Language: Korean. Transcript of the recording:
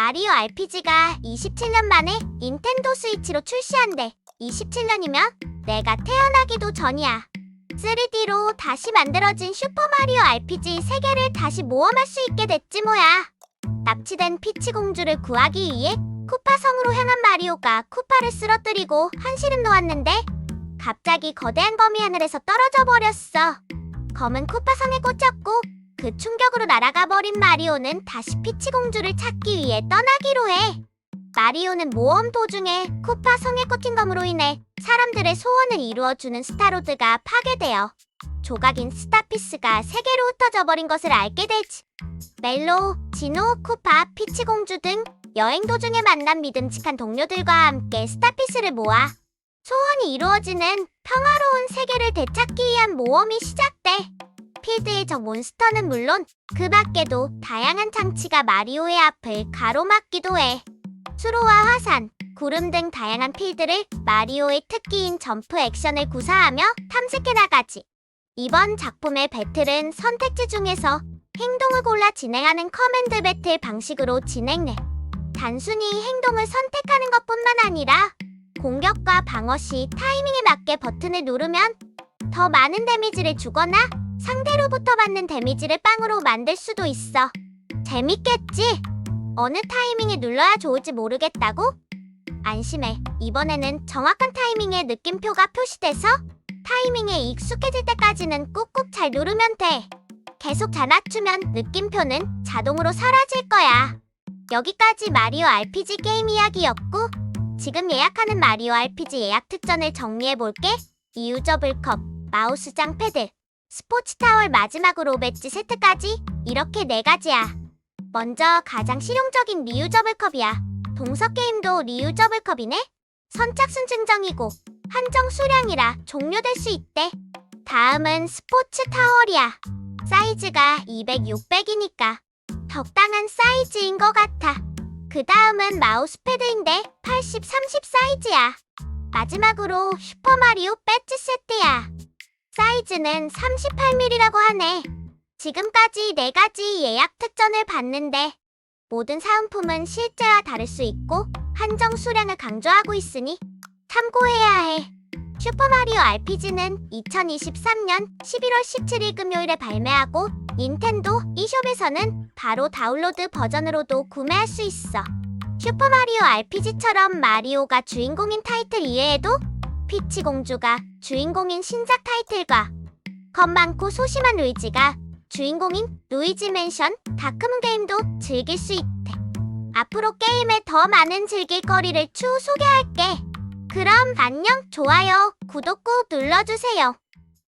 마리오 RPG가 27년 만에 닌텐도 스위치로 출시한대. 27년이면 내가 태어나기도 전이야. 3D로 다시 만들어진 슈퍼마리오 RPG 세계를 다시 모험할 수 있게 됐지 뭐야. 납치된 피치 공주를 구하기 위해 쿠파 성으로 향한 마리오가 쿠파를 쓰러뜨리고 한시름 놓았는데 갑자기 거대한 검이 하늘에서 떨어져 버렸어. 검은 쿠파 성에 꽂혔고 그 충격으로 날아가 버린 마리오는 다시 피치 공주를 찾기 위해 떠나기로 해. 마리오는 모험 도중에 쿠파 성에 꽂힌 검으로 인해 사람들의 소원을 이루어주는 스타로드가 파괴되어 조각인 스타피스가 세계로 흩어져 버린 것을 알게 되지. 멜로, 진호, 쿠파, 피치 공주 등 여행 도중에 만난 믿음직한 동료들과 함께 스타피스를 모아 소원이 이루어지는 평화로운 세계를 되찾기 위한 모험이 시작돼. 필드의 적 몬스터는 물론 그 밖에도 다양한 장치가 마리오의 앞을 가로막기도 해. 수로와 화산, 구름 등 다양한 필드를 마리오의 특기인 점프 액션을 구사하며 탐색해 나가지. 이번 작품의 배틀은 선택지 중에서 행동을 골라 진행하는 커맨드 배틀 방식으로 진행해. 단순히 행동을 선택하는 것뿐만 아니라 공격과 방어 시 타이밍에 맞게 버튼을 누르면 더 많은 데미지를 주거나 상대로부터 받는 데미지를 빵으로 만들 수도 있어. 재밌겠지? 어느 타이밍에 눌러야 좋을지 모르겠다고? 안심해. 이번에는 정확한 타이밍에 느낌표가 표시돼서 타이밍에 익숙해질 때까지는 꾹꾹 잘 누르면 돼. 계속 잘 맞추면 느낌표는 자동으로 사라질 거야. 여기까지 마리오 RPG 게임 이야기였고, 지금 예약하는 마리오 RPG 예약 특전을 정리해볼게. 이 유저블컵, 마우스 장 패드, 스포츠 타월 마지막으로 배지 세트까지 이렇게 네 가지야. 먼저 가장 실용적인 리유저블 컵이야. 동서 게임도 리유저블 컵이네. 선착순 증정이고 한정 수량이라 종료될 수 있대. 다음은 스포츠 타월이야. 사이즈가 200, 600이니까 적당한 사이즈인 것 같아. 그 다음은 마우스패드인데 80, 30 사이즈야. 마지막으로 슈퍼마리오 배지 세트야. 사이즈는 38mm라고 하네. 지금까지 4가지 예약 특전을 봤는데 모든 사은품은 실제와 다를 수 있고 한정 수량을 강조하고 있으니 참고해야 해. 슈퍼마리오 RPG는 2023년 11월 17일 금요일에 발매하고 닌텐도 e숍에서는 바로 다운로드 버전으로도 구매할 수 있어. 슈퍼마리오 RPG처럼 마리오가 주인공인 타이틀 이외에도 피치 공주가 주인공인 신작 타이틀과 겁 많고 소심한 루이지가 주인공인 루이지 맨션 다크문 게임도 즐길 수 있대. 앞으로 게임에 더 많은 즐길 거리를 추후 소개할게. 그럼 안녕, 좋아요, 구독 꾹 눌러주세요.